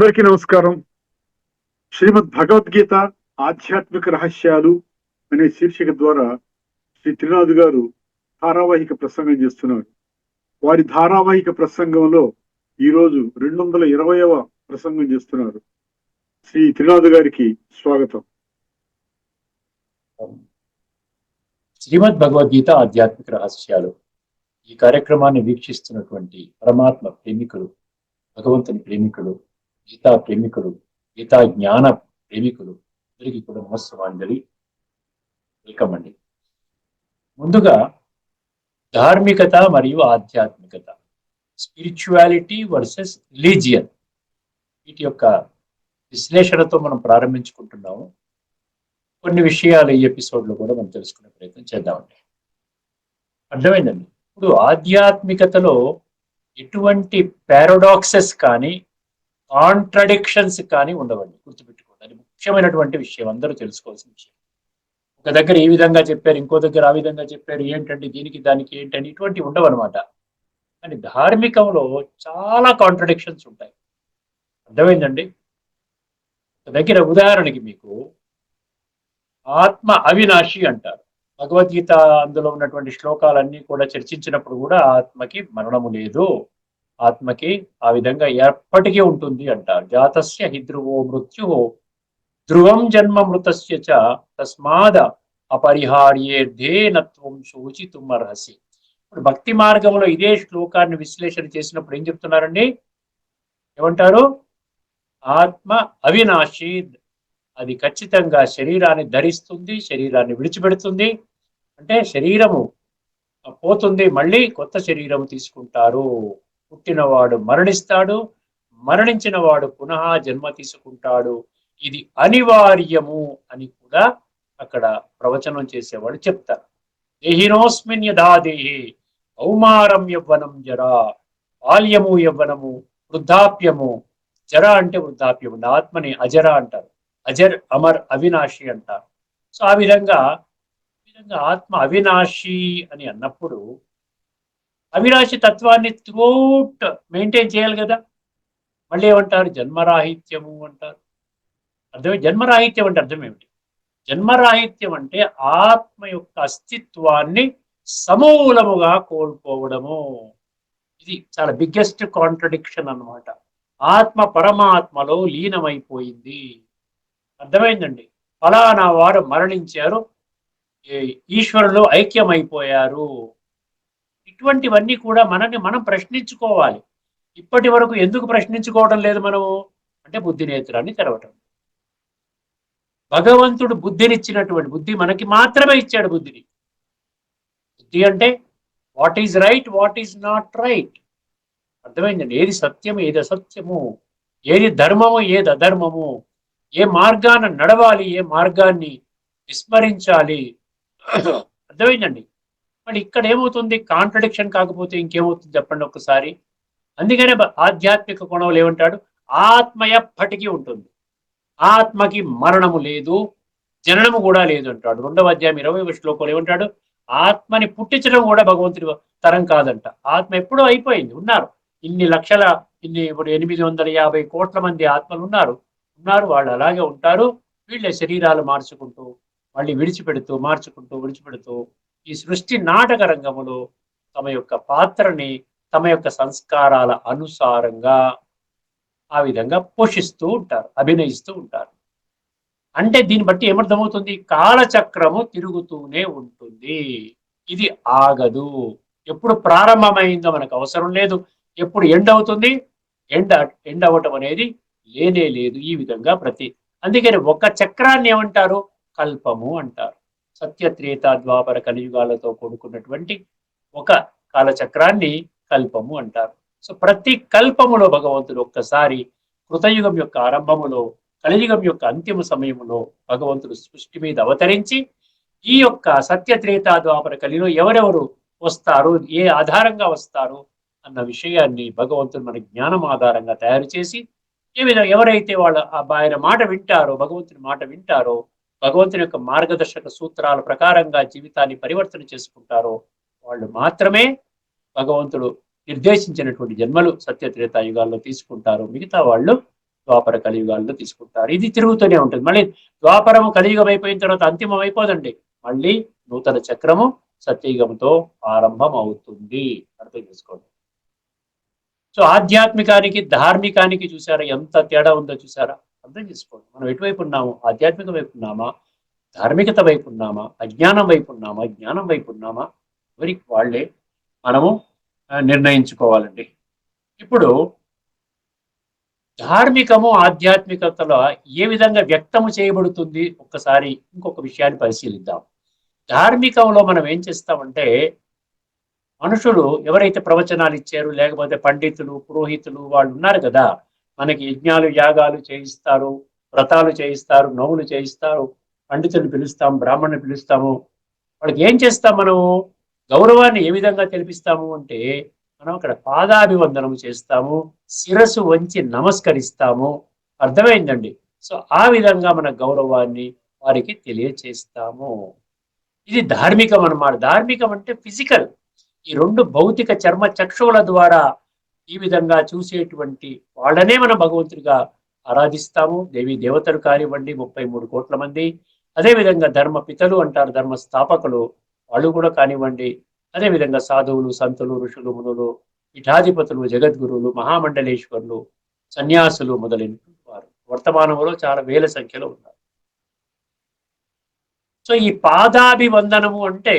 అందరికీ నమస్కారం. శ్రీమద్ భగవద్గీత ఆధ్యాత్మిక రహస్యాలు అనే శీర్షిక ద్వారా శ్రీ త్రినాథ్ గారు ధారావాహిక ప్రసంగం చేస్తున్నారు. వారి ధారావాహిక ప్రసంగంలో ఈరోజు రెండు వందల ఇరవైవ ప్రసంగం చేస్తున్నారు. శ్రీ త్రినాథ్ గారికి స్వాగతం. శ్రీమద్ భగవద్గీత ఆధ్యాత్మిక రహస్యాలు. ఈ కార్యక్రమాన్ని వీక్షిస్తున్నటువంటి పరమాత్మ ప్రేమికులు భగవంతుని ప్రేమికులు గీతా ప్రేమికులు గీతా జ్ఞాన ప్రేమికులు అందరికీ కూడా నమస్కారాంజలి వెల్కమ్ అండి ముందుగా ధార్మికత మరియు ఆధ్యాత్మికత స్పిరిచువాలిటీ వర్సెస్ రిలీజియన్ వీటి యొక్క విశ్లేషణతో మనం ప్రారంభించుకుంటున్నాము. కొన్ని విషయాలు ఈ ఎపిసోడ్లో కూడా మనం తెలుసుకునే ప్రయత్నం చేద్దామండి. అర్థమైందండి? ఇప్పుడు ఆధ్యాత్మికతలో ఎటువంటి పారాడాక్సెస్ కానీ కాంట్రడిక్షన్స్ కానీ ఉండవండి. గుర్తుపెట్టుకోండి. అది ముఖ్యమైనటువంటి విషయం. అందరూ తెలుసుకోవాల్సిన విషయం. ఒక దగ్గర ఈ విధంగా చెప్పారు ఇంకో దగ్గర ఆ విధంగా చెప్పారు ఏంటండి దీనికి దానికి ఏంటండి ఇటువంటి ఉండవన్నమాట. కానీ ధార్మికంలో చాలా కాంట్రడిక్షన్స్ ఉంటాయి. అర్థమైందండి? ఒక దగ్గర ఉదాహరణకి మీకు ఆత్మ అవినాశి అంటారు. భగవద్గీత అందులో ఉన్నటువంటి శ్లోకాలన్నీ కూడా చర్చించినప్పుడు కూడా ఆత్మకి మరణము లేదు. ఆత్మకి ఆ విధంగా ఎప్పటికీ ఉంటుంది అంటారు. జాతస్య హిద్రువో మృత్యు ధ్రువం జన్మ మృతస్య చ తస్మాద అపరిహార్యేర్ధే నత్వం సూచి అర్హసి. ఇప్పుడు భక్తి మార్గంలో ఇదే శ్లోకాన్ని విశ్లేషణ చేసినప్పుడు ఏం చెప్తున్నారండి? ఏమంటారు? ఆత్మ అవినాశి అది ఖచ్చితంగా శరీరాన్ని ధరిస్తుంది శరీరాన్ని విడిచిపెడుతుంది. అంటే శరీరము పోతుంది మళ్ళీ కొత్త శరీరం తీసుకుంటారు. పుట్టినవాడు మరణిస్తాడు మరణించిన వాడు పునః జన్మ తీసుకుంటాడు. ఇది అనివార్యము అని కూడా అక్కడ ప్రవచనం చేసేవాడు చెప్తారు. దేహినోస్మిన్ యథా దేహి కౌమారం యవ్వనం జరా బాల్యము యవ్వనము వృద్ధాప్యము. జర అంటే వృద్ధాప్యము ఆత్మని అజర అంటారు. అజర్ అమర్ అవినాశి అంటారు. సో ఆ విధంగా విధంగా ఆత్మ అవినాశి అని అన్నప్పుడు అవినాశి తత్వాన్ని త్రూట్ మెయింటైన్ చేయాలి కదా. మళ్ళీ ఏమంటారు? జన్మరాహిత్యము అంటారు. అర్థమే? జన్మరాహిత్యం అంటే అర్థం ఏమిటి? జన్మరాహిత్యం అంటే ఆత్మ యొక్క అస్తిత్వాన్ని సమూలముగా కోల్పోవడము. ఇది చాలా బిగ్గెస్ట్ కాంట్రడిక్షన్ అన్నమాట. ఆత్మ పరమాత్మలో లీనమైపోయింది. అర్థమైందండి? ఫలానా వారు మరణించారు. ఈశ్వరులు ఐక్యమైపోయారు. ఇటువంటివన్నీ కూడా మనల్ని మనం ప్రశ్నించుకోవాలి. ఇప్పటి వరకు ఎందుకు ప్రశ్నించుకోవడం లేదు మనము? అంటే బుద్ధి నేత్రాన్ని తెరవటం. భగవంతుడు బుద్ధినిచ్చినటువంటి బుద్ధి మనకి మాత్రమే ఇచ్చాడు బుద్ధిని. బుద్ధి అంటే what is right what is not right. అర్థమైందండి? ఏది సత్యం ఏది అసత్యము? ఏది ధర్మము ఏది అధర్మము? ఏ మార్గాన నడవాలి ఏ మార్గాన్ని విస్మరించాలి? అర్థమైందండి? మరి ఇక్కడ ఏమవుతుంది? కాంట్రడిక్షన్ కాకపోతే ఇంకేమవుతుంది చెప్పండి ఒకసారి. అందుకనే ఆధ్యాత్మిక కోణంలో ఏమంటాడు? ఆత్మ ఎప్పటికీ ఉంటుంది. ఆత్మకి మరణము లేదు జననము కూడా లేదు అంటాడు. రెండవ అధ్యాయం ఇరవై శ్లోకంలో ఏమంటాడు? ఆత్మని పుట్టించడం కూడా భగవంతుడి తరం కాదంట. ఆత్మ ఎప్పుడూ అయిపోయింది ఉన్నారు. ఇన్ని లక్షల ఇన్ని ఇప్పుడు ఎనిమిది వందల యాభై కోట్ల మంది ఆత్మలు ఉన్నారు. ఉన్నారు వాళ్ళు అలాగే ఉంటారు. వీళ్ళే శరీరాలు మార్చుకుంటూ మళ్ళీ విడిచిపెడుతూ మార్చుకుంటూ విడిచిపెడుతూ ఈ సృష్టి నాటక రంగములో తమ యొక్క పాత్రని తమ యొక్క సంస్కారాల అనుసారంగా ఆ విధంగా పోషిస్తూ ఉంటారు అభినయిస్తూ ఉంటారు. అంటే దీన్ని బట్టి ఏమర్థమవుతుంది? కాలచక్రము తిరుగుతూనే ఉంటుంది. ఇది ఆగదు. ఎప్పుడు ప్రారంభమైందో మనకు అవసరం లేదు. ఎప్పుడు ఎండ్ అవుతుంది? ఎండ్ ఎండ్ అవ్వటం అనేది లేనే లేదు ఈ విధంగా ప్రతి. అందుకని ఒక చక్రాన్ని ఏమంటారు? కల్పము అంటారు. సత్యత్రేత ద్వాపర కలియుగాలతో కూడుకున్నటువంటి ఒక కాలచక్రాన్ని కల్పము అంటారు. సో ప్రతి కల్పములో భగవంతుడు ఒక్కసారి కృతయుగం యొక్క ఆరంభములో కలియుగం యొక్క అంతిమ సమయములో భగవంతుడు సృష్టి మీద అవతరించి ఈ యొక్క సత్యత్రేత ద్వాపర కలిలో ఎవరెవరు వస్తారు ఏ ఆధారంగా వస్తారు అన్న విషయాన్ని భగవంతుడు మన జ్ఞానం ఆధారంగా తయారు చేసి ఏ విధంగా ఎవరైతే వాళ్ళ ఆయన మాట వింటారో భగవంతుని మాట వింటారో భగవంతుని యొక్క మార్గదర్శక సూత్రాల ప్రకారంగా జీవితాన్ని పరివర్తన చేసుకుంటారో వాళ్ళు మాత్రమే భగవంతుడు నిర్దేశించినటువంటి జన్మలు సత్యత్రేతాయుగాల్లో తీసుకుంటారు. మిగతా వాళ్ళు ద్వాపర కలియుగాల్లో తీసుకుంటారు. ఇది తిరుగుతూనే ఉంటుంది. మళ్ళీ ద్వాపరము కలియుగం అయిపోయిన తర్వాత అంతిమం అయిపోదండి మళ్ళీ నూతన చక్రము సత్యయుగంతో ఆరంభం అవుతుంది అర్థం చేసుకోండి. సో ఆధ్యాత్మికానికి ధార్మికానికి చూసారా ఎంత తేడా ఉందో చూసారా? అర్థం చేసుకోండి. మనం ఎటువైపు ఉన్నాము? ఆధ్యాత్మిక వైపు ఉన్నామా? ధార్మికత వైపు ఉన్నామా? అజ్ఞానం వైపు ఉన్నామా? జ్ఞానం వైపు ఉన్నామా? ఎవరికి వాళ్ళే మనము నిర్ణయించుకోవాలండి. ఇప్పుడు ధార్మికము ఆధ్యాత్మికతలో ఏ విధంగా వ్యక్తము చేయబడుతుంది? ఒక్కసారి ఇంకొక విషయాన్ని పరిశీలిద్దాం. ధార్మికంలో మనం ఏం చేస్తామంటే మనుషులు ఎవరైతే ప్రవచనాలు ఇచ్చారు లేకపోతే పండితులు పురోహితులు వాళ్ళు ఉన్నారు కదా మనకి యజ్ఞాలు యాగాలు చేయిస్తారు వ్రతాలు చేయిస్తారు నోములు చేయిస్తారు పండితులు పిలుస్తాం బ్రాహ్మణులు పిలుస్తాము. వాళ్ళకి ఏం చేస్తాం మనము? గౌరవాన్ని ఏ విధంగా తెలిపిస్తాము అంటే మనం అక్కడ పాదాభివందనము చేస్తాము శిరస్సు వంచి నమస్కరిస్తాము. అర్థమైందండి? సో ఆ విధంగా మన గౌరవాన్ని వారికి తెలియచేస్తాము. ఇది ధార్మికం అన్నమాట. ధార్మికం అంటే ఫిజికల్. ఈ రెండు భౌతిక చర్మ చక్షువుల ద్వారా ఈ విధంగా చూసేటువంటి వాళ్ళనే మనం భగవంతుడిగా ఆరాధిస్తాము. దేవి దేవతలు కానివ్వండి ముప్పై మూడు కోట్ల మంది. అదే విధంగా ధర్మ పితలు అంటారు ధర్మ స్థాపకులు. వాళ్ళు కూడా కానివ్వండి అదే విధంగా సాధువులు సంతులు ఋషులు మునులు పీఠాధిపతులు జగద్గురువులు మహామండలేశ్వరులు సన్యాసులు మొదలైన వారు వర్తమానంలో చాలా వేల సంఖ్యలో ఉన్నారు. సో ఈ పాదాభివందనము అంటే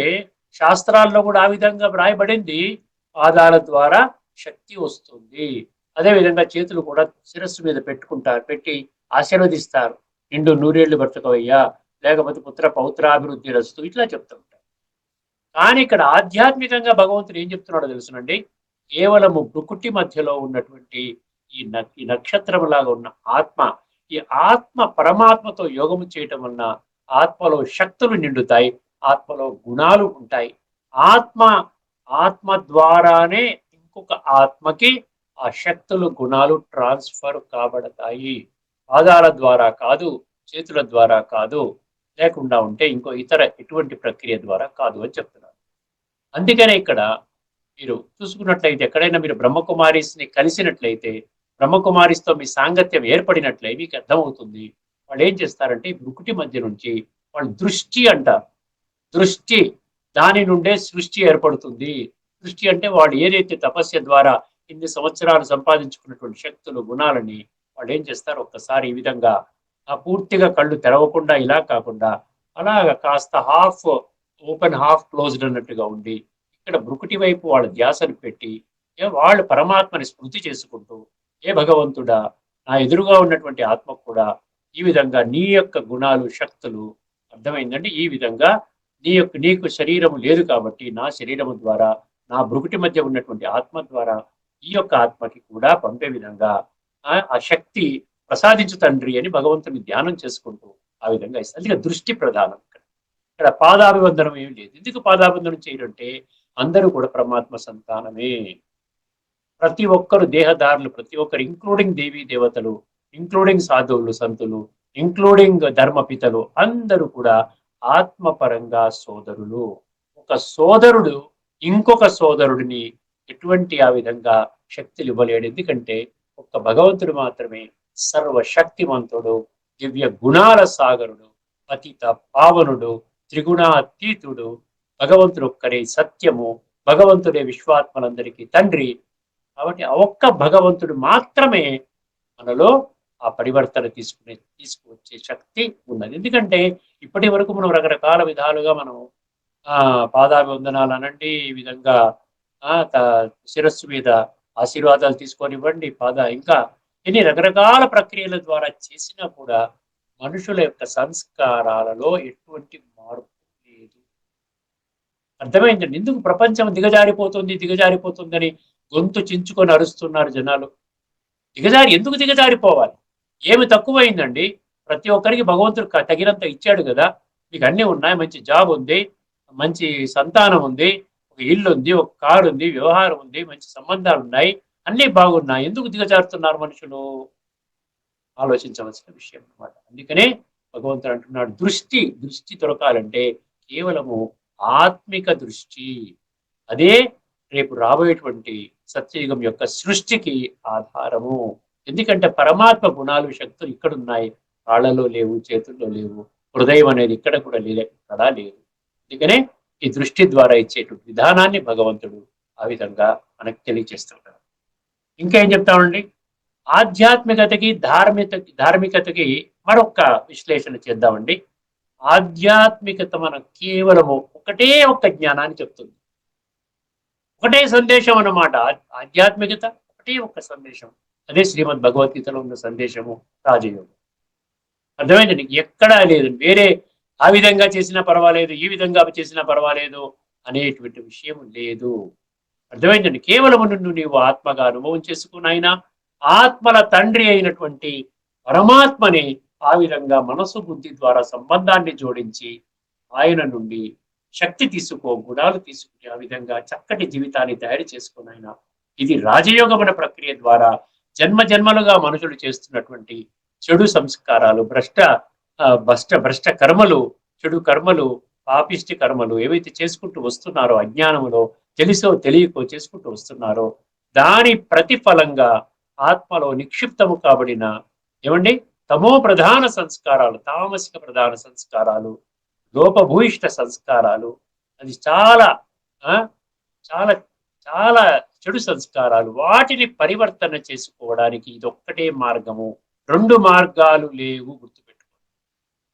శాస్త్రాల్లో కూడా ఆ విధంగా వ్రాయబడింది. పాదాల ద్వారా శక్తి వస్తుంది. అదే విధంగా చేతులు కూడా శిరస్సు మీద పెట్టుకుంటారు పెట్టి ఆశీర్వదిస్తారు. నిండు నూరేళ్ళు బ్రతకవయ్యా. లేకపోతే పుత్ర పౌత్రాభివృద్ధి రస్తు. ఇట్లా చెప్తూ ఉంటారు. కానీ ఇక్కడ ఆధ్యాత్మికంగా భగవంతుడు ఏం చెప్తున్నాడో తెలుసునండి? కేవలము బుకుటి మధ్యలో ఉన్నటువంటి ఈ ఈ నక్షత్రం లాగా ఉన్న ఆత్మ ఈ ఆత్మ పరమాత్మతో యోగము చేయటం వలన ఆత్మలో శక్తులు నిండుతాయి. ఆత్మలో గుణాలు ఉంటాయి. ఆత్మ ఆత్మ ద్వారానే ఇంకొక ఆత్మకి ఆ శక్తులు గుణాలు ట్రాన్స్ఫర్ కాబడతాయి. పాదాల ద్వారా కాదు చేతుల ద్వారా కాదు లేకుండా ఉంటే ఇంకో ఇతర ఎటువంటి ప్రక్రియ ద్వారా కాదు అని చెప్తున్నారు అందుకనే ఇక్కడ మీరు చూసుకున్నట్లయితే ఎక్కడైనా మీరు బ్రహ్మకుమారిస్ని కలిసినట్లయితే బ్రహ్మకుమారిస్తో మీ సాంగత్యం ఏర్పడినట్లయి మీకు అర్థమవుతుంది. వాళ్ళు ఏం చేస్తారంటే ముకుటి మధ్య నుంచి వాళ్ళు దృష్టి అంటారు. దృష్టి దాని నుండే సృష్టి ఏర్పడుతుంది. సృష్టి అంటే వాళ్ళు ఏదైతే తపస్య ద్వారా ఇన్ని సంవత్సరాలు సంపాదించుకున్నటువంటి శక్తులు గుణాలని వాళ్ళు ఏం చేస్తారు? ఒక్కసారి ఈ విధంగా ఆ పూర్తిగా కళ్ళు తెరవకుండా ఇలా కాకుండా అలాగా కాస్త హాఫ్ ఓపెన్ హాఫ్ క్లోజ్డ్ అన్నట్టుగా ఉండి ఇక్కడ బ్రుకుటి వైపు వాళ్ళ ధ్యాసను పెట్టి ఏ వాళ్ళు పరమాత్మని స్మృతి చేసుకుంటూ ఏ భగవంతుడా నా ఎదురుగా ఉన్నటువంటి ఆత్మ కూడా ఈ విధంగా నీ యొక్క గుణాలు శక్తులు అర్థమైందంటే ఈ విధంగా నీ యొక్క నీకు శరీరము లేదు కాబట్టి నా శరీరము ద్వారా నా బ్రుకుటి మధ్య ఉన్నటువంటి ఆత్మ ద్వారా ఈ యొక్క ఆత్మకి కూడా పంపే విధంగా ఆ శక్తి ప్రసాదించు తండ్రి అని భగవంతుని ధ్యానం చేసుకుంటూ ఆ విధంగా ఇస్తారు. అందుకే దృష్టి ప్రధానం ఇక్కడ. ఇక్కడ పాదాభివందనం ఏం లేదు. ఎందుకు పాదాభివందనం చేయాలంటే అందరూ కూడా పరమాత్మ సంతానమే. ప్రతి ఒక్కరు దేహదారులు ప్రతి ఒక్కరు ఇంక్లూడింగ్ దేవీ దేవతలు ఇంక్లూడింగ్ సాధువులు సంతులు ఇంక్లూడింగ్ ధర్మపితలు అందరూ కూడా ఆత్మపరంగా సోదరులు. ఒక సోదరుడు ఇంకొక సోదరుడిని ఎటువంటి ఆ విధంగా శక్తులు ఇవ్వలేడు ఎందుకంటే ఒక్క భగవంతుడు మాత్రమే సర్వశక్తివంతుడు దివ్య గుణాల సాగరుడు పతిత పావనుడు త్రిగుణాతీతుడు భగవంతుడు ఒక్కరే సత్యము భగవంతుడే విశ్వాత్మలందరికీ తండ్రి. కాబట్టి ఆ ఒక్క భగవంతుడు మాత్రమే మనలో ఆ పరివర్తన తీసుకునే తీసుకువచ్చే శక్తి ఉన్నది. ఎందుకంటే ఇప్పటి వరకు మనం రకరకాల విధాలుగా మనం పాదాభివందనాలు అనండి. ఈ విధంగా ఆ శిరస్సు మీద ఆశీర్వాదాలు తీసుకొనివ్వండి. పాద ఇంకా ఇన్ని రకరకాల ప్రక్రియల ద్వారా చేసినా కూడా మనుషుల యొక్క సంస్కారాలలో ఎటువంటి మార్పు లేదు. అర్థమైందండి? ఎందుకు ప్రపంచం దిగజారిపోతుంది దిగజారిపోతుందని గొంతు చించుకొని అరుస్తున్నారు జనాలు? దిగజారి ఎందుకు దిగజారిపోవాలి? ఏమి తక్కువైందండి? ప్రతి ఒక్కరికి భగవంతుడు తగినంత ఇచ్చాడు కదా. మీకు అన్నీ ఉన్నాయి మంచి జాబ్ ఉంది. మంచి సంతానం ఉంది ఒక ఇల్లు ఉంది ఒక కారు ఉంది వ్యవహారం ఉంది మంచి సంబంధాలు ఉన్నాయి అన్నీ బాగున్నాయి. ఎందుకు దిగజారుతున్నారు మనుషులు? ఆలోచించవలసిన విషయం అన్నమాట. అందుకనే భగవంతుడు అంటున్నాడు దృష్టి దృష్టి దొరకాలంటే కేవలము ఆత్మిక దృష్టి. అదే రేపు రాబోయేటువంటి సత్యయుగం యొక్క సృష్టికి ఆధారము. ఎందుకంటే పరమాత్మ గుణాలు శక్తులు ఇక్కడ ఉన్నాయి కాళ్ళలో లేవు చేతుల్లో లేవు హృదయం అనేది ఇక్కడ కూడా లేదు ఎక్కడా లేదు. అందుకనే ఈ దృష్టి ద్వారా ఇచ్చేటువంటి విధానాన్ని భగవంతుడు ఆ విధంగా మనకు తెలియజేస్తుంటాడు ఇంకా ఏం చెప్తామండి? ఆధ్యాత్మికతకి ధార్మిక ధార్మికతకి మరొక విశ్లేషణ చేద్దామండి. ఆధ్యాత్మికత మన కేవలము ఒకటే ఒక్క జ్ఞానాన్ని చెప్తుంది. ఒకటే సందేశం అన్నమాట. ఆధ్యాత్మికత ఒకటే ఒక్క సందేశం. అదే శ్రీమద్ భగవద్గీతలో ఉన్న సందేశము రాజయోగం. అర్థమైందండి? ఎక్కడా లేదు. వేరే ఆ విధంగా చేసినా పర్వాలేదు ఈ విధంగా చేసినా పర్వాలేదు అనేటువంటి విషయం లేదు. అర్థమైందండి? కేవలం నిన్ను నీవు ఆత్మగా అనుభవం చేసుకున్నాయినా ఆత్మల తండ్రి అయినటువంటి పరమాత్మని ఆ విధంగా మనసు బుద్ధి ద్వారా సంబంధాన్ని జోడించి ఆయన నుండి శక్తి తీసుకో గుణాలు తీసుకుని ఆ విధంగా చక్కటి జీవితాన్ని తయారు చేసుకుని ఆయన ఇది రాజయోగమన ప్రక్రియ ద్వారా జన్మ జన్మలుగా మనుషులు చేస్తున్నటువంటి చెడు సంస్కారాలు భ్రష్ట భ్రష్ట భ్రష్ట కర్మలు చెడు కర్మలు పాపిష్టి కర్మలు ఏవైతే చేసుకుంటూ వస్తున్నారో అజ్ఞానములో తెలుసో తెలియకో చేసుకుంటూ వస్తున్నారో దాని ప్రతిఫలంగా ఆత్మలో నిక్షిప్తము కాబడిన ఏమండి? తమో ప్రధాన సంస్కారాలు తామసిక ప్రధాన సంస్కారాలు లోపభూయిష్ట సంస్కారాలు అది చాలా ఆ చాలా చాలా చెడు సంస్కారాలు. వాటిని పరివర్తన చేసుకోవడానికి ఇదొక్కటే మార్గము. రెండు మార్గాలు లేవు గుర్తు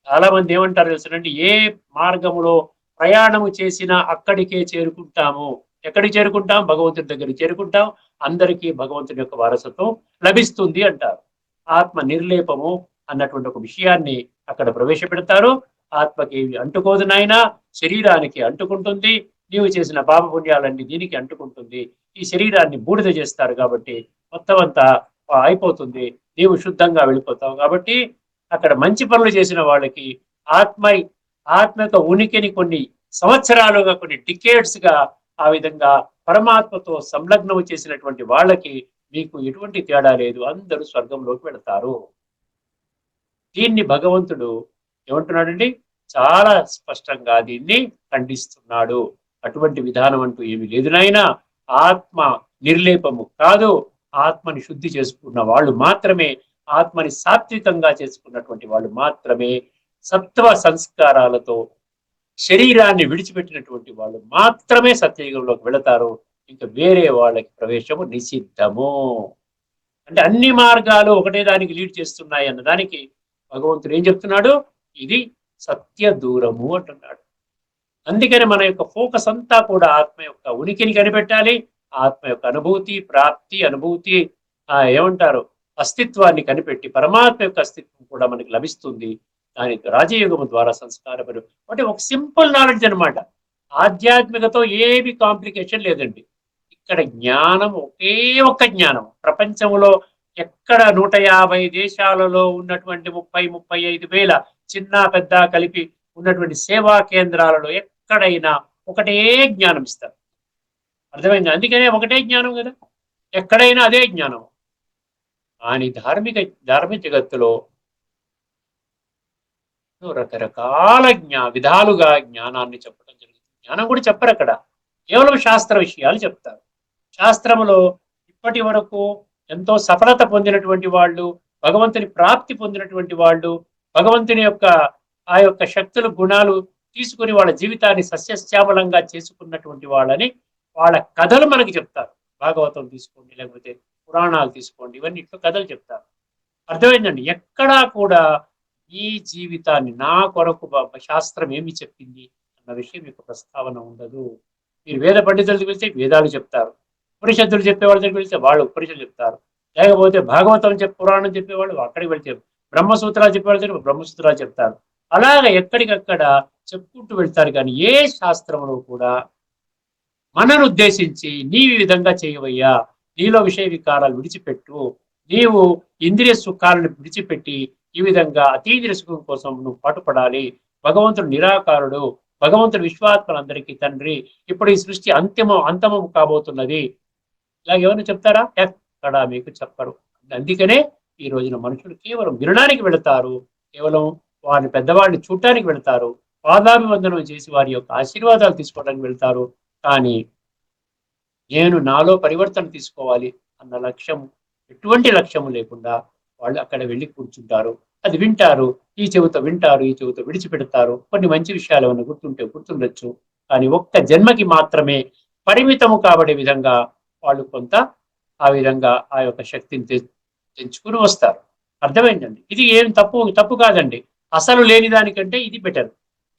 చాలా మంది ఏమంటారు తెలుసునండి ఏ మార్గములో ప్రయాణము చేసినా అక్కడికే చేరుకుంటాము. ఎక్కడికి చేరుకుంటాం? భగవంతుడి దగ్గరికి చేరుకుంటాం. అందరికీ భగవంతుడి యొక్క వారసత్వం లభిస్తుంది అంటారు. ఆత్మ నిర్లేపము అన్నటువంటి ఒక విషయాన్ని అక్కడ ప్రవేశపెడతారు. ఆత్మకి అంటుకోదు నాయనా శరీరానికి అంటుకుంటుంది. నీవు చేసిన పాప పుణ్యాలన్నీ దీనికి అంటుకుంటుంది. ఈ శరీరాన్ని బూడిద చేస్తారు కాబట్టి మొత్తం అంతా అయిపోతుంది. నీవు శుద్ధంగా వెళ్ళిపోతావు కాబట్టి అక్కడ మంచి పనులు చేసిన వాళ్ళకి ఆత్మ ఆత్మతో ఉనికిని కొన్ని సంవత్సరాలుగా కొన్ని డికేట్స్గా ఆ విధంగా పరమాత్మతో సంలగ్నం చేసినటువంటి వాళ్ళకి మీకు ఎటువంటి తేడా లేదు. అందరూ స్వర్గంలోకి వెళతారు. దీన్ని భగవంతుడు ఏమంటున్నాడండి? చాలా స్పష్టంగా దీన్ని ఖండిస్తున్నాడు. అటువంటి విధానం అంటూ ఏమి లేదు నాయనా. ఆత్మ నిర్లేపము కాదు. ఆత్మని శుద్ధి చేసుకున్న వాళ్ళు మాత్రమే ఆత్మని సాత్వికంగా చేసుకున్నటువంటి వాళ్ళు మాత్రమే సత్వ సంస్కారాలతో శరీరాన్ని విడిచిపెట్టినటువంటి వాళ్ళు మాత్రమే సత్యయుగంలోకి వెళతారు. ఇంకా వేరే వాళ్ళకి ప్రవేశము నిషిద్ధము. అంటే అన్ని మార్గాలు ఒకటే దానికి లీడ్ చేస్తున్నాయి అన్న దానికి భగవంతుడు ఏం చెప్తున్నాడు? ఇది సత్య దూరము అంటున్నాడు. అందుకని మన యొక్క ఫోకస్ అంతా కూడా ఆత్మ యొక్క ఉనికిని కనిపెట్టాలి. ఆత్మ యొక్క అనుభూతి ప్రాప్తి అనుభూతి ఏమంటారు? అస్తిత్వాన్ని కనిపెట్టి పరమాత్మ యొక్క అస్తిత్వం కూడా మనకి లభిస్తుంది. దాని రాజయోగము ద్వారా సంస్కారపరు అంటే ఒక సింపుల్ నాలెడ్జ్ అనమాట ఆధ్యాత్మికతో ఏమి కాంప్లికేషన్ లేదండి. ఇక్కడ జ్ఞానం ఒకే ఒక్క జ్ఞానం. ప్రపంచంలో ఎక్కడ నూట యాభై దేశాలలో ఉన్నటువంటి ముప్పై ముప్పై ఐదు వేల చిన్న పెద్ద కలిపి ఉన్నటువంటి సేవా కేంద్రాలలో ఎక్కడైనా ఒకటే జ్ఞానం ఇస్తారు. అర్థమైంది? అందుకనే ఒకటే జ్ఞానం కదా. ఎక్కడైనా అదే జ్ఞానం. కానీ ధార్మిక ధార్మిక జగత్తులో రకరకాల జ్ఞా విధాలుగా జ్ఞానాన్ని చెప్పడం జరుగుతుంది. జ్ఞానం కూడా చెప్పరు అక్కడ. కేవలం శాస్త్ర విషయాలు చెప్తారు. శాస్త్రములో ఇప్పటి వరకు ఎంతో సఫలత పొందినటువంటి వాళ్ళు భగవంతుని ప్రాప్తి పొందినటువంటి వాళ్ళు భగవంతుని యొక్క ఆ యొక్క శక్తులు గుణాలు తీసుకుని వాళ్ళ జీవితాన్ని సస్యశ్యామలంగా చేసుకున్నటువంటి వాళ్ళని వాళ్ళ కథలు మనకి చెప్తారు. భాగవతం తీసుకోండి లేకపోతే పురాణాలు తీసుకోండి. ఇవన్నీ ఇట్లా కథలు చెప్తారు. అర్థమైందండి? ఎక్కడా కూడా ఈ జీవితాన్ని నా కొరకు శాస్త్రం ఏమి చెప్పింది అన్న విషయం యొక్క ప్రస్తావన ఉండదు. మీరు వేద పండితులకు వెళ్తే వేదాలు చెప్తారు. ఉపనిషత్తులు చెప్పే వాళ్ళ దగ్గరికి వెళ్తే వాళ్ళు ఉపనిషత్తులు చెప్తారు. లేకపోతే భాగవతం చెప్పి పురాణం చెప్పేవాళ్ళు అక్కడికి వెళ్తే బ్రహ్మసూత్రాలు చెప్పేవాళ్ళు దగ్గర బ్రహ్మసూత్రాలు చెప్తారు. అలాగ ఎక్కడికక్కడ చెప్పుకుంటూ వెళ్తారు కానీ ఏ శాస్త్రంలో కూడా మనను ఉద్దేశించి నీవు ఈ విధంగా చేయవయ్యా. నీలో విషయ వికారాలు విడిచిపెట్టు. నీవు ఇంద్రియ సుఖాలను విడిచిపెట్టి ఈ విధంగా అతీంద్రియ సుఖం కోసం నువ్వు పాటుపడాలి. భగవంతుడు నిరాకారుడు. భగవంతుడు విశ్వాత్మలందరికీ తండ్రి. ఇప్పుడు ఈ సృష్టి అంతిమం అంతమం కాబోతున్నది. ఇలా ఎవరు చెప్తారా? ఎక్కడా మీకు చెప్పరు. అందుకనే ఈ రోజున మనుషులు కేవలం వినడానికి వెళతారు. కేవలం వారిని పెద్దవాడిని చూడటానికి వెళతారు. పాదాభివందనం చేసి వారి యొక్క ఆశీర్వాదాలు తీసుకోవడానికి వెళ్తారు. కానీ నేను నాలో పరివర్తన తీసుకోవాలి అన్న లక్ష్యం ఎటువంటి లక్ష్యము లేకుండా వాళ్ళు అక్కడ వెళ్ళి కూర్చుంటారు. అది వింటారు ఈ చెవితో వింటారు ఈ చెవితో విడిచిపెడతారు. కొన్ని మంచి విషయాలు ఏమైనా గుర్తుంటే గుర్తుండొచ్చు. కానీ ఒక్క జన్మకి మాత్రమే పరిమితము కాబడే విధంగా వాళ్ళు కొంత ఆ విధంగా ఆ యొక్క శక్తిని తె- తెంచుకుని వస్తారు. అర్థమైందండి? ఇది ఏం తప్పు తప్పు కాదండి. అసలు లేని దానికంటే ఇది బెటర్.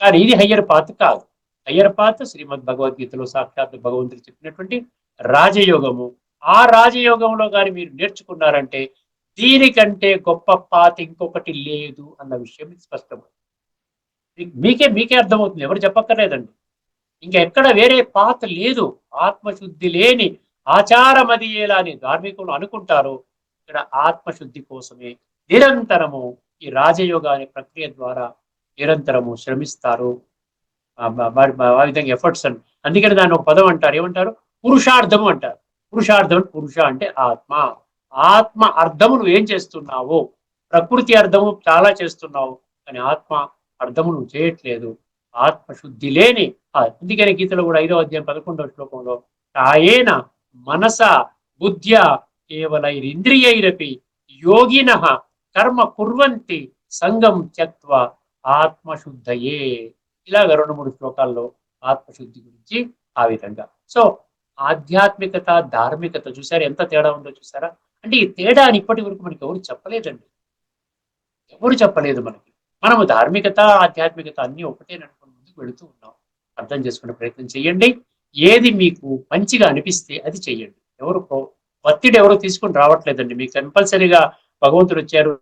కానీ ఇది హయ్యర్ పాత్ కాదు. హయ్యర్ పాత్ శ్రీమద్ భగవద్గీతలో సాక్షాత్ భగవంతుడు చెప్పినటువంటి రాజయోగము. ఆ రాజయోగంలో కానీ మీరు నేర్చుకున్నారంటే దీనికంటే గొప్ప పాత ఇంకొకటి లేదు అన్న విషయం స్పష్టమైంది స్పష్టం మీకే మీకే అర్థమవుతుంది. ఎవరు చెప్పక్కర్లేదండి. ఇంకా ఎక్కడ వేరే పాత లేదు. ఆత్మశుద్ధి లేని ఆచారమదియేలా అని ధార్మికులు అనుకుంటారు ఇక్కడ ఆత్మశుద్ధి కోసమే నిరంతరము ఈ రాజయోగ అనే ప్రక్రియ ద్వారా నిరంతరము శ్రమిస్తారు. ఆ ఆ విధంగా ఎఫర్ట్స్ అని అందుకని దాన్ని ఒక పదం అంటారు. ఏమంటారు? పురుషార్థము అంటారు. పురుషార్థం పురుష అంటే ఆత్మ. ఆత్మ అర్థము నువ్వు ఏం చేస్తున్నావు? ప్రకృతి అర్థము చాలా చేస్తున్నావు. కానీ ఆత్మ అర్థము నువ్వు చేయట్లేదు. ఆత్మశుద్ధి లేని ఆ అందుకని గీతలో కూడా ఐదో అధ్యాయం పదకొండవ శ్లోకంలో కాయేన మనస బుద్ధ్య కేవలైరింద్రియైరపి యోగిన కర్మ కుర్వంతి సంగం త్యక్వ ఆత్మశుద్ధయే. ఇలాగ రెండు మూడు శ్లోకాల్లో ఆత్మశుద్ధి గురించి ఆ విధంగా. సో ఆధ్యాత్మికత ధార్మికత చూసారా? ఎంత తేడా ఉందో చూసారా? అంటే ఈ తేడా అని ఇప్పటి వరకు మనకి ఎవరు చెప్పలేదండి. ఎవరు చెప్పలేదు మనకి. మనము ధార్మికత ఆధ్యాత్మికత అన్ని ఒకటేననుకుని ముందుకు వెళుతూ ఉన్నాం. అర్థం చేసుకునే ప్రయత్నం చేయండి. ఏది మీకు మంచిగా అనిపిస్తే అది చేయండి. ఎవరు ఒత్తిడి ఎవరు తీసుకుని రావట్లేదండి. మీకు కంపల్సరీగా భగవంతుడు వచ్చారు.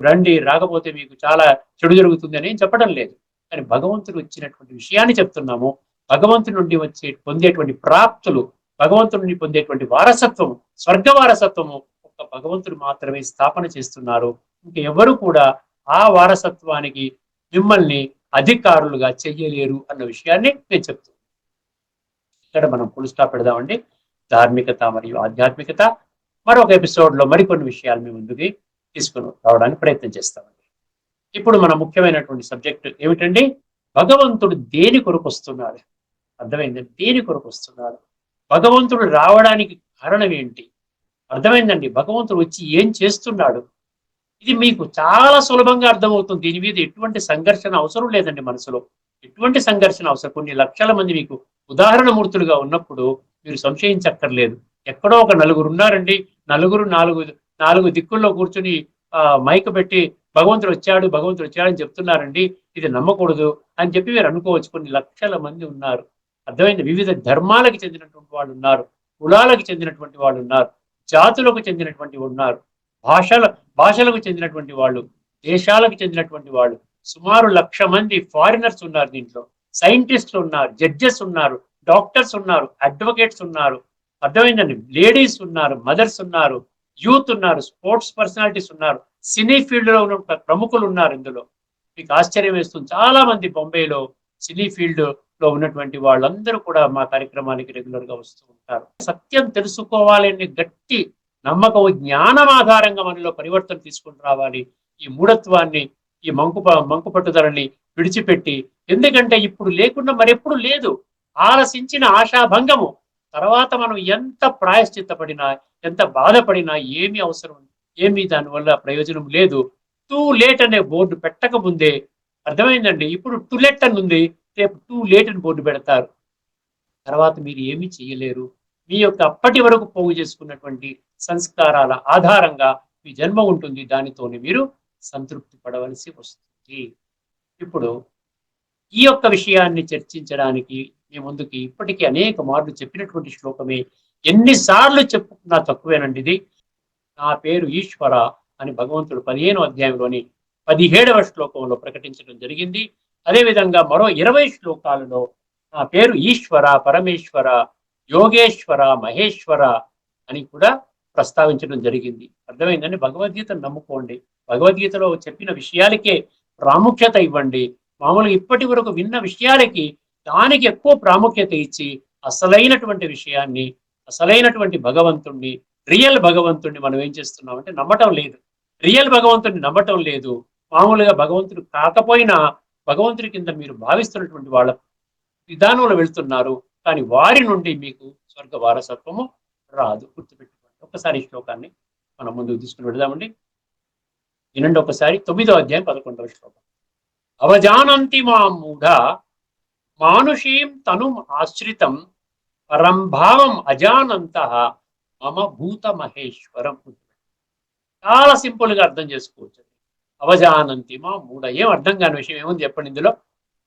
రండి రాకపోతే మీకు చాలా చెడు జరుగుతుంది అని చెప్పడం లేదు. కానీ భగవంతుడు వచ్చినటువంటి విషయాన్ని చెప్తున్నాము. భగవంతుడి నుండి వచ్చే పొందేటువంటి ప్రాప్తులు భగవంతుడి నుండి పొందేటువంటి వారసత్వము స్వర్గ వారసత్వము ఒక్క భగవంతుడు మాత్రమే స్థాపన చేస్తున్నారు. ఇంకా ఎవరు కూడా ఆ వారసత్వానికి మిమ్మల్ని అధికారులుగా చెయ్యలేరు అన్న విషయాన్ని నేను చెప్తున్నాను. ఇక్కడ మనం ఫుల్ స్టాప్ పెడదామండి. ధార్మికత మరియు ఆధ్యాత్మికత. మరొక ఎపిసోడ్లో మరికొన్ని విషయాలు మీ ముందుకి తీసుకుని రావడానికి ప్రయత్నం చేస్తామండి. ఇప్పుడు మన ముఖ్యమైనటువంటి సబ్జెక్ట్ ఏమిటండి? భగవంతుడు దేని కొరకు వస్తున్నాడు? అర్థమైందండి దేని కొరకు వస్తున్నారు? భగవంతుడు రావడానికి కారణం ఏంటి? అర్థమైందండి. భగవంతుడు వచ్చి ఏం చేస్తున్నాడు? ఇది మీకు చాలా సులభంగా అర్థమవుతుంది. దీని మీద ఎటువంటి సంఘర్షణ అవసరం లేదండి మనసులో. ఎటువంటి సంఘర్షణ అవసరం? కొన్ని లక్షల మంది మీకు ఉదాహరణ మూర్తులుగా ఉన్నప్పుడు మీరు సంశయించక్కర్లేదు. ఎక్కడో ఒక నలుగురు ఉన్నారండి. నలుగురు నాలుగు నాలుగు దిక్కుల్లో కూర్చుని ఆ మైక్ పెట్టి భగవంతుడు వచ్చాడు భగవంతుడు వచ్చాడు అని చెప్తున్నారండి. ఇది నమ్మకూడదు అని చెప్పి మీరు అనుకోవచ్చు. కొన్ని లక్షల మంది ఉన్నారు. అర్థమైంది? వివిధ ధర్మాలకు చెందినటువంటి వాళ్ళు ఉన్నారు కులాలకు చెందినటువంటి వాళ్ళు ఉన్నారు జాతులకు చెందినటువంటి ఉన్నారు భాషల భాషలకు చెందినటువంటి వాళ్ళు దేశాలకు చెందినటువంటి వాళ్ళు. సుమారు లక్ష మంది ఫారినర్స్ ఉన్నారు దీంట్లో. సైంటిస్టులు ఉన్నారు జడ్జెస్ ఉన్నారు డాక్టర్స్ ఉన్నారు అడ్వకేట్స్ ఉన్నారు. అర్థమైందండి? లేడీస్ ఉన్నారు మదర్స్ ఉన్నారు యూత్ ఉన్నారు స్పోర్ట్స్ పర్సనాలిటీస్ ఉన్నారు సినీ ఫీల్డ్లో ఉన్న ప్రముఖులు ఉన్నారు ఇందులో. మీకు ఆశ్చర్యం వేస్తుంది. చాలా మంది బొంబేలో సినీ ఫీల్డ్ లో ఉన్నటువంటి వాళ్ళందరూ కూడా మా కార్యక్రమానికి రెగ్యులర్గా వస్తూ ఉంటారు. సత్యం తెలుసుకోవాలనే గట్టి నమ్మకం జ్ఞానం ఆధారంగా మనలో పరివర్తన తీసుకుని రావాలి. ఈ మూఢత్వాన్ని ఈ మంకు మంకు పట్టుదలని విడిచిపెట్టి ఎందుకంటే ఇప్పుడు లేకుండా మరెప్పుడు లేదు. ఆలసించిన ఆశాభంగము. తర్వాత మనం ఎంత ప్రాయశ్చిత్తపడినా ఎంత బాధపడినా ఏమి అవసరం ఏమి దానివల్ల ప్రయోజనం లేదు. టూ లేట్ అనే బోర్డు పెట్టక ముందే అర్థమైందండి? ఇప్పుడు టు లెట్ అని ఉంది రేపు టూ లేట్ అని బోర్డు పెడతారు. తర్వాత మీరు ఏమీ చేయలేరు మీ యొక్క అప్పటి వరకు పోగు చేసుకున్నటువంటి సంస్కారాల ఆధారంగా మీ జన్మ ఉంటుంది. దానితోనే మీరు సంతృప్తి పడవలసి వస్తుంది. ఇప్పుడు ఈ యొక్క విషయాన్ని చర్చించడానికి మీ ముందుకి ఇప్పటికీ అనేక మార్లు చెప్పినటువంటి శ్లోకమే ఎన్నిసార్లు చెప్పుకున్నా తక్కువేనండి ఇది. నా పేరు ఈశ్వర అని భగవంతుడు పదిహేను అధ్యాయంలోని పదిహేడవ శ్లోకంలో ప్రకటించడం జరిగింది. అదేవిధంగా మరో ఇరవై శ్లోకాలలో నా పేరు ఈశ్వర పరమేశ్వర యోగేశ్వర మహేశ్వర అని కూడా ప్రస్తావించడం జరిగింది. అర్థమైందని భగవద్గీతను నమ్ముకోండి. భగవద్గీతలో చెప్పిన విషయాలకే ప్రాముఖ్యత ఇవ్వండి. మామూలుగా ఇప్పటి వరకు విన్న విషయాలకి దానికి ఎక్కువ ప్రాముఖ్యత ఇచ్చి అసలైనటువంటి విషయాన్ని అసలైనటువంటి భగవంతుణ్ణి రియల్ భగవంతుణ్ణి మనం ఏం చేస్తున్నామంటే నమ్మటం లేదు. రియల్ భగవంతుడిని నమ్మటం లేదు. మామూలుగా భగవంతుడు కాకపోయినా భగవంతుడి కింద మీరు భావిస్తున్నటువంటి వాళ్ళ విధానంలో వెళ్తున్నారు కానీ వారి నుండి మీకు స్వర్గ వారసత్వము రాదు. గుర్తుపెట్టుకోండి. ఒకసారి ఈ శ్లోకాన్ని మనం ముందుకు తీసుకుని వెళదామండి. వినండి ఒకసారి. తొమ్మిదో అధ్యాయం పదకొండవ శ్లోకం. అవజానంతి మా మూఢ మానుషీం తను ఆశ్రితం పరంభావం అజానంత మమ భూత మహేశ్వరం. చాలా సింపుల్గా అర్థం చేసుకోవచ్చు. అవజానంతి. మా మూఢ ఏం అర్థం కాని విషయం ఏముంది చెప్పండి ఇందులో?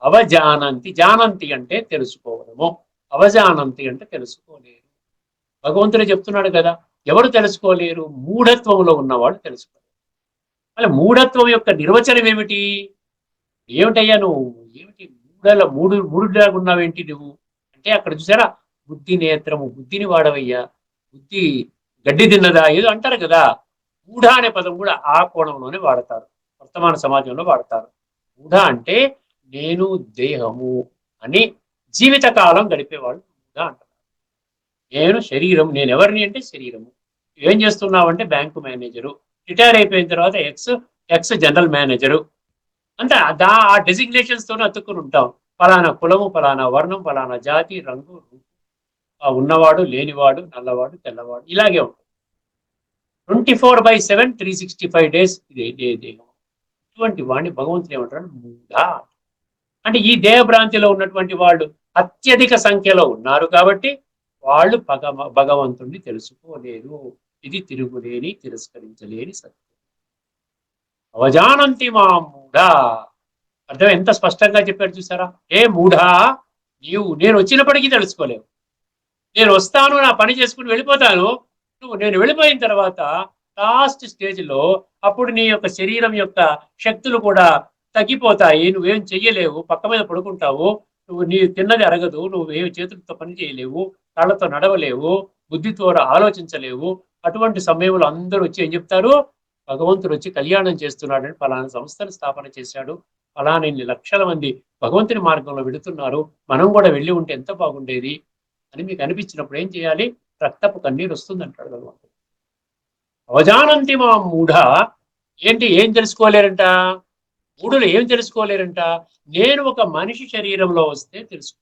అవజానంతి. జానంతి అంటే తెలుసుకోవడము. అవజానంతి అంటే తెలుసుకోలేరు. భగవంతుడే చెప్తున్నాడు కదా ఎవరు తెలుసుకోలేరు? మూఢత్వంలో ఉన్నవాడు తెలుసుకోలేరు. మళ్ళీ మూఢత్వం యొక్క నిర్వచనం ఏమిటి? ఏమిటయ్యా నువ్వు? ఏమిటి మూడల మూడు మూడులాగా ఉన్నావేంటి నువ్వు? అంటే అక్కడ చూసారా? బుద్ధి నేత్రము బుద్ధిని వాడవయ్యా. బుద్ధి గడ్డి తిన్నదా? ఏదో అంటారు కదా. మూఢ అనే పదం కూడా ఆ కోణంలోనే వాడతారు. వర్తమాన సమాజంలో వాడతారు. మూఢ అంటే నేను దేహము అని జీవితకాలం గడిపేవాళ్ళు మూఢ అంటారు. నేను శరీరం నేను ఎవరిని అంటే శరీరము. ఏం చేస్తున్నావంటే బ్యాంకు మేనేజరు. రిటైర్ అయిపోయిన తర్వాత ఎక్స్ ఎక్స్ జనరల్ మేనేజరు. అంటే దా ఆ డెసిగ్నేషన్స్ తోనే అతుక్కుని ఉంటాం. ఫలానా కులము ఫలానా వర్ణం ఫలానా జాతి రంగు ఆ ఉన్నవాడు లేనివాడు నల్లవాడు తెల్లవాడు ఇలాగే ఉంటుంది twenty four by seven three sixty five days ఇది ఇదే. దేహం ఇటువంటి వాడిని భగవంతుడు ఏమంటాడు? మూఢ అంటే ఈ దేహభ్రాంతిలో ఉన్నటువంటి వాళ్ళు అత్యధిక సంఖ్యలో ఉన్నారు కాబట్టి వాళ్ళు భగ భగవంతుణ్ణి తెలుసుకోలేరు ఇది తిరుగులేని తిరస్కరించలేని సత్యం. అవజానంతి మా మూఢ అర్థం? ఎంత స్పష్టంగా చెప్పాడు చూసారా? ఏ మూఢ నీవు నేను వచ్చినప్పటికీ తెలుసుకోలేవు. నేను వస్తాను నా పని చేసుకుని వెళ్ళిపోతాను. నువ్వు నేను వెళ్ళిపోయిన తర్వాత లాస్ట్ స్టేజ్లో అప్పుడు నీ యొక్క శరీరం యొక్క శక్తులు కూడా తగ్గిపోతాయి. నువ్వేం చెయ్యలేవు. పక్క మీద పడుకుంటావు. నువ్వు నీ తిన్నది అరగదు. నువ్వు ఏమి చేతులతో పని చేయలేవు. కాళ్ళతో నడవలేవు. బుద్ధితో ఆలోచించలేవు. అటువంటి సమయంలో అందరూ వచ్చి ఏం చెప్తారు? భగవంతుడు వచ్చి కళ్యాణం చేస్తున్నాడని ఫలానా సంస్థను స్థాపన చేశాడు. ఫలానా ఇన్ని లక్షల మంది భగవంతుని మార్గంలో వెళుతున్నారు. మనం కూడా వెళ్ళి ఉంటే ఎంత బాగుండేది అని మీకు అనిపించినప్పుడు ఏం చేయాలి? రక్తపు కన్నీరు వస్తుంది అంటాడు భగవంతుడు అవజానంతి మా మూఢ. ఏంటి ఏం తెలుసుకోలేరంట? మూఢులు ఏం తెలుసుకోలేరంట? నేను ఒక మనిషి శరీరంలో వస్తే తెలుసుకో.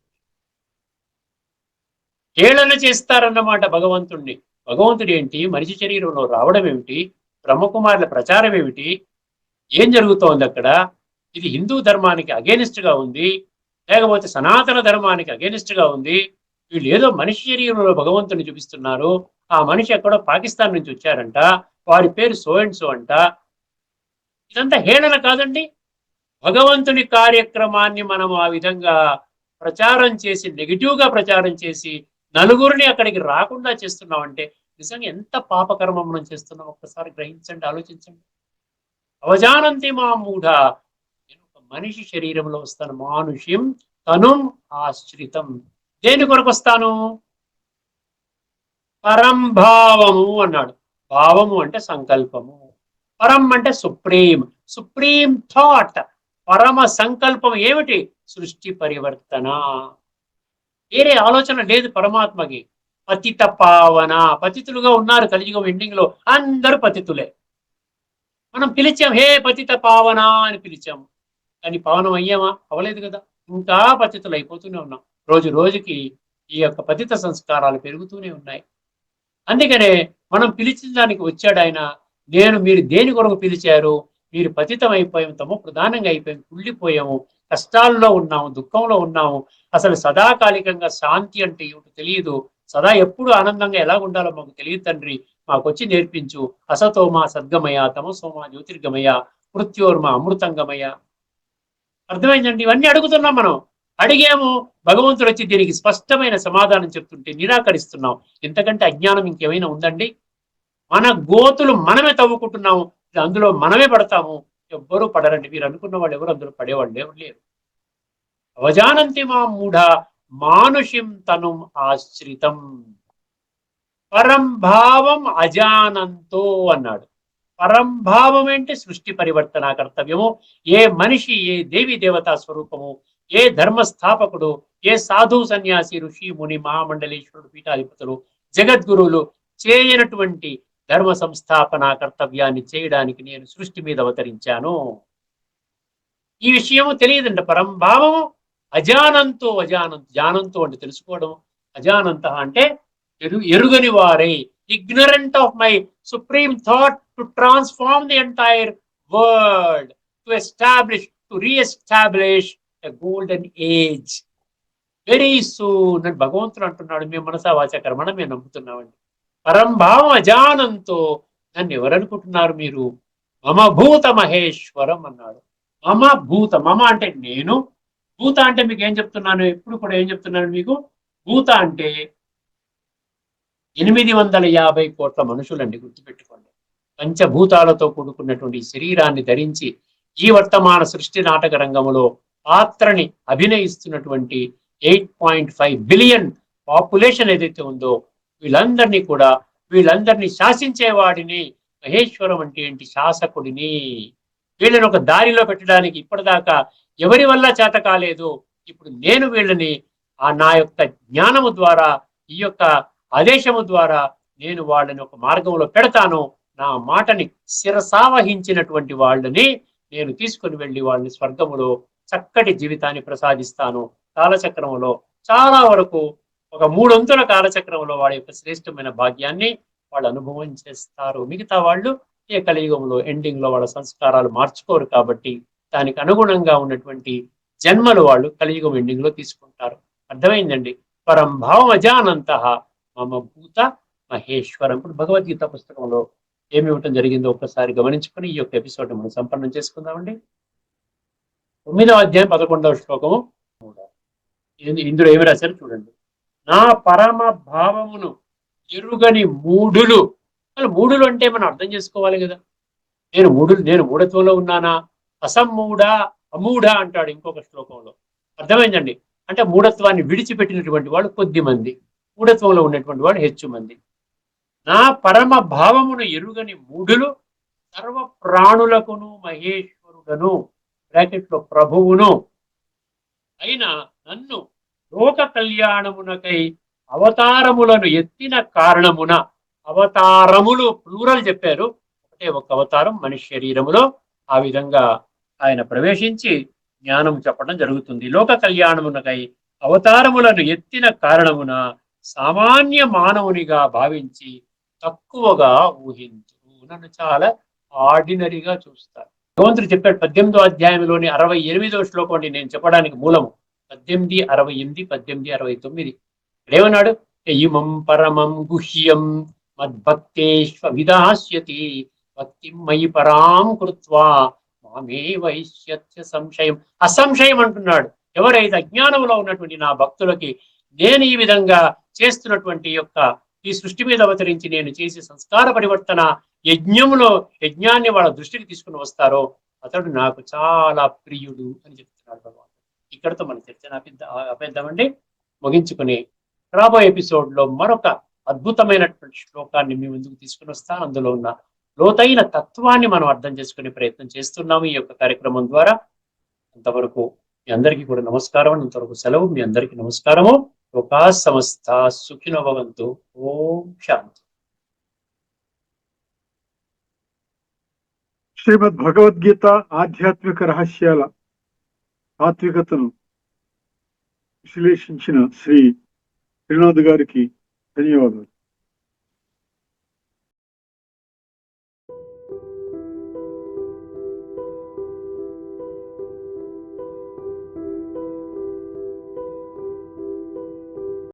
హేళన చేస్తారన్నమాట భగవంతుణ్ణి. భగవంతుడు ఏంటి మనిషి శరీరంలో రావడం ఏమిటి? బ్రహ్మకుమారుల ప్రచారం ఏమిటి? ఏం జరుగుతోంది అక్కడ? ఇది హిందూ ధర్మానికి against గా ఉంది. లేకపోతే సనాతన ధర్మానికి against గా ఉంది. వీళ్ళు ఏదో మనిషి శరీరంలో భగవంతుని చూపిస్తున్నారు ఆ మనిషి ఎక్కడో పాకిస్తాన్ నుంచి వచ్చారంట వారి పేరు సో అండ్ సో అంట. ఇదంతా హేళన కాదండి. భగవంతుని కార్యక్రమాన్ని మనం ఆ విధంగా ప్రచారం చేసి నెగిటివ్గా ప్రచారం చేసి నలుగురిని అక్కడికి రాకుండా చేస్తున్నామంటే నిజంగా ఎంత పాపకర్మం మనం చేస్తున్నాం? ఒక్కసారి గ్రహించండి ఆలోచించండి. అవజానంతి మా మూఢ. నేను ఒక మనిషి శరీరంలో వస్తాను మానుష్యం తను ఆశ్రితం. దేని కొరకు వస్తాను? పరంభావము అన్నాడు. భావము అంటే సంకల్పము. పరం అంటే సుప్రీం. Supreme thought. పరమ సంకల్పం ఏమిటి? సృష్టి పరివర్తన. వేరే ఆలోచన లేదు పరమాత్మకి. పతిత పావన. పతితులుగా ఉన్నారు కలియుగం ఎండింగ్లో. అందరూ పతితులే. మనం పిలిచాం హే పతిత పావన అని పిలిచాము కానీ పావనం అయ్యామా? అవలేదు కదా. ఇంకా పతితులు అయిపోతూనే ఉన్నాం. రోజు రోజుకి ఈ యొక్క పతిత సంస్కారాలు పెరుగుతూనే ఉన్నాయి. అందుకనే మనం పిలిచిన దానికి వచ్చాడు ఆయన నేను మీరు దేని కొరకు పిలిచారు? మీరు పతితం అయిపోయాం తమ ప్రధానంగా అయిపోయాం కుళ్ళిపోయాము కష్టాల్లో ఉన్నాము దుఃఖంలో ఉన్నాము. అసలు సదాకాలికంగా శాంతి అంటే ఏమిటో తెలియదు. సదా ఎప్పుడు ఆనందంగా ఎలా ఉండాలో మాకు తెలియదు తండ్రి. మాకు వచ్చి నేర్పించు. అసతోమ సద్గమయ తమసోమ జ్యోతిర్గమయ మృత్యోర్మ అమృతంగమయ. అర్థమైందండి? ఇవన్నీ అడుగుతున్నాం మనం. అడిగాము భగవంతుడు వచ్చి దీనికి స్పష్టమైన సమాధానం చెప్తుంటే నిరాకరిస్తున్నాం ఎంతకంటే అజ్ఞానం ఇంకేమైనా ఉందండి? మన గోతులు మనమే తవ్వుకుంటున్నాము. అందులో మనమే పడతాము. ఎవ్వరూ పడరండి. మీరు అనుకున్న వాళ్ళు ఎవరు? అందులో పడేవాళ్ళు ఎవరు లేరు. అవజానంతి మా మూఢ మానుషిం తను ఆశ్రితం. పరంభావం అజానంతో అన్నాడు. పరంభావం అంటే సృష్టి పరివర్తన కర్తవ్యము. ఏ మనిషి ఏ దేవి దేవతా స్వరూపము ఏ ధర్మ స్థాపకుడు ఏ సాధు సన్యాసి ఋషి ముని మహామండలేశ్వరుడు పీఠాధిపతులు జగద్గురువులు చేయనటువంటి ధర్మ సంస్థాపన కర్తవ్యాన్ని చేయడానికి నేను సృష్టి మీద అవతరించాను. ఈ విషయము తెలియదంట. పరంభావము అజానంతో అజానంత జానంతో అంటే తెలుసుకోవడం. అజానంత అంటే ఎరు ఎరుగని వారై. Ignorant of my supreme thought to transform the entire world to establish to reestablish golden age very soon అని భగవంతుడు అంటున్నాడు. మేము మనసా వాచ కర్మణ మేము నమ్ముతున్నామండి. పరంభావం అజానంతో నన్ను ఎవరనుకుంటున్నారు మీరు? మమ భూత మహేశ్వరం అన్నాడు. మమ భూత మమ అంటే నేను? భూత అంటే మీకు ఏం చెప్తున్నాను? ఎప్పుడు కూడా ఏం చెప్తున్నాను మీకు? భూత అంటే ఎనిమిది వందల యాభై కోట్ల మనుషులండి గుర్తుపెట్టుకోండి. పంచభూతాలతో కూడుకున్నటువంటి శరీరాన్ని ధరించి ఈ వర్తమాన సృష్టి నాటక రంగంలో పాత్రని అభినయిస్తున్నటువంటి eight point five billion population ఏదైతే ఉందో వీళ్ళందరినీ కూడా వీళ్ళందరినీ శాసించేవాడిని మహేశ్వరం అంటే ఏంటి? శాసకుడిని. వీళ్ళని ఒక దారిలో పెట్టడానికి ఇప్పటిదాకా ఎవరి వల్ల చేత కాలేదు ఇప్పుడు నేను వీళ్ళని ఆ నా యొక్క జ్ఞానము ద్వారా ఈ యొక్క ఆదేశము ద్వారా నేను వాళ్ళని ఒక మార్గంలో పెడతాను నా మాటని శిరసావహించినటువంటి వాళ్ళని నేను తీసుకుని వెళ్ళి వాళ్ళని స్వర్గములో చక్కటి జీవితాన్ని ప్రసాదిస్తాను. కాలచక్రములో చాలా వరకు ఒక మూడొంతుల కాలచక్రంలో వాడి యొక్క శ్రేష్టమైన భాగ్యాన్ని వాళ్ళు అనుభవం చేస్తారు. మిగతా వాళ్ళు ఈ కలియుగంలో ఎండింగ్లో వాళ్ళ సంస్కారాలు మార్చుకోరు కాబట్టి దానికి అనుగుణంగా ఉన్నటువంటి జన్మలు వాళ్ళు కలియుగం ఎండింగ్లో తీసుకుంటారు. అర్థమైందండి? పరం భావం అజానంత మమ భూత మహేశ్వరం. ఇప్పుడు భగవద్గీత పుస్తకంలో ఏమి ఇవ్వటం జరిగిందో ఒక్కసారి గమనించుకొని ఈ యొక్క ఎపిసోడ్ మనం సంపన్నం చేసుకుందామండి. తొమ్మిదవ అధ్యాయం పదకొండవ శ్లోకము. ఇందు- ఇందులో ఏమి రాశారు చూడండి. నా పరమ భావమును ఎరుగని మూఢులు అసలు మూఢులు అంటే మనం అర్థం చేసుకోవాలి కదా. నేను మూఢులు నేను మూఢత్వంలో ఉన్నానా? అసమ్మూఢ అమూఢ అంటాడు ఇంకొక శ్లోకంలో. అర్థమైందండి? అంటే మూఢత్వాన్ని విడిచిపెట్టినటువంటి వాళ్ళు కొద్ది మంది మూఢత్వంలో ఉన్నటువంటి వాళ్ళు హెచ్చు మంది. నా పరమ భావమును ఎరుగని మూఢులు సర్వ ప్రాణులకును మహేశ్వరుడను. బ్రాకెట్లో ప్రభువును. అయిన నన్ను లోక కళ్యాణమునకై అవతారములను ఎత్తిన కారణమున అవతారములు ప్లూరల్ చెప్పారు. ఒకటే ఒక అవతారం మనిషి శరీరములో. ఆ విధంగా ఆయన ప్రవేశించి జ్ఞానం చెప్పడం జరుగుతుంది. లోక కళ్యాణమునకై అవతారములను ఎత్తిన కారణమున సామాన్య మానవునిగా భావించి తక్కువగా ఊహించు. నన్ను చాలా ఆర్డినరీగా చూస్తారు. భగవంతుడు చెప్పాడు పద్దెనిమిదో అధ్యాయంలోని అరవై ఎనిమిదో శ్లోకం అండి నేను చెప్పడానికి మూలము. పద్దెనిమిది అరవై ఎనిమిది పద్దెనిమిది అరవై తొమ్మిది. ఏమన్నాడు? ఇమం పరమం గుహ్యం మద్భక్తేష్వ విదాస్యతి. భక్తి మయి పరాం కృత్వా మామే వైశ్యత్య సంశయం. అసంశయం అంటున్నాడు. ఎవరైతే అజ్ఞానంలో ఉన్నటువంటి నా భక్తులకి నేను ఈ విధంగా చేస్తున్నటువంటి యొక్క ఈ సృష్టి మీద అవతరించి నేను చేసే సంస్కార పరివర్తన యజ్ఞంలో యజ్ఞాన్ని వాళ్ళ దృష్టికి తీసుకుని వస్తారో అతడు నాకు చాలా ప్రియుడు అని చెప్తున్నాడు భగవాన్ ఇక్కడతో మన చర్చ ఆపిద్దా ఆపేద్దామండి. ముగించుకుని రాబోయే ఎపిసోడ్లో మరొక అద్భుతమైనటువంటి శ్లోకాన్ని మీ ముందుకు తీసుకుని వస్తాను. అందులో ఉన్న లోతైన తత్వాన్ని మనం అర్థం చేసుకునే ప్రయత్నం చేస్తున్నాము ఈ యొక్క కార్యక్రమం ద్వారా. అంతవరకు మీ అందరికీ కూడా నమస్కారం. అంతవరకు సెలవు. మీ అందరికీ నమస్కారము. లోకా సమస్త సుఖినో భవంతు. ఓం శాంతి. శ్రీమద్ భగవద్గీత ఆధ్యాత్మిక రహస్యాల ఆత్వికతను విశ్లేషించిన శ్రీ శ్రీనాథ్ గారికి ధన్యవాదాలు.